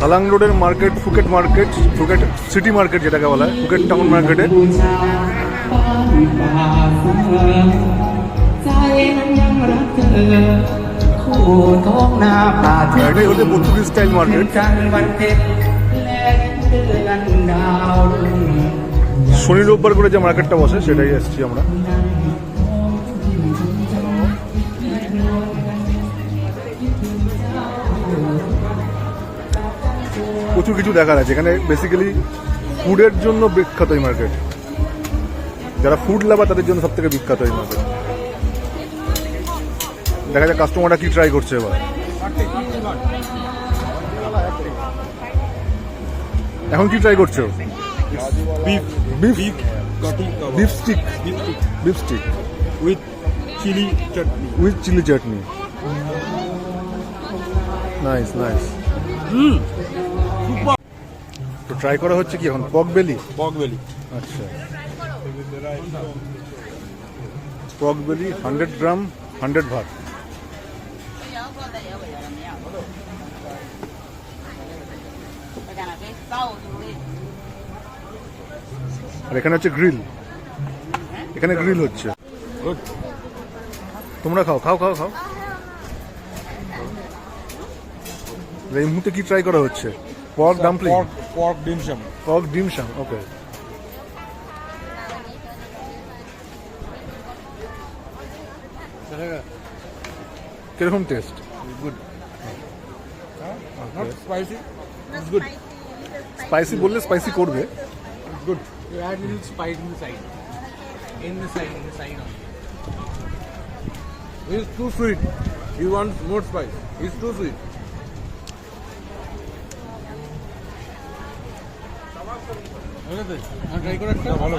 কালাং রোডের market Phuket market Phuket city market যেটাকে বলা হয় ফুকেট টাউন মার্কেটে এটাই হচ্ছে পর্তুগিজ স্টাইল মার্কেট শনি রোববার করে যে মার্কেটটা বসে, সেটাই আসছি আমরা। প্রচুর কিছু দেখার আছে। এখানে বেসিক্যালি ফুডের জন্য বিখ্যাত এই মার্কেট যারা ফুড লাভার তাদের জন্য সব থেকে বিখ্যাত এই মার্কেট দেখা যায় কাস্টমাররা কি ট্রাই করছে এবার। এখন কি ট্রাই করছ? Beef beef beef gati kebab beef steak beef steak with chili chutney with chili chutney nice nice তো ট্রাই করা হচ্ছে কি এখন? পক বেলি pork belly আচ্ছা। পক বেলি হান্ড্রেড গ্রাম হান্ড্রেড ভাত আর এখানে হচ্ছে গ্রিল এখানে গ্রিল হচ্ছে। তোমরা খাও খাও খাও খাও। এই মুহূর্তে কি ট্রাই করা হচ্ছে? Pork dumpling pork pork dim sum পক ডিম শাম ওকে কিরকম taste good not spicy it's good spicy বললে স্পাইসি করবে it's good You add little spice in the side. In the side, in the side only. it's too sweet he wants more spice it's করো একটা? ভালো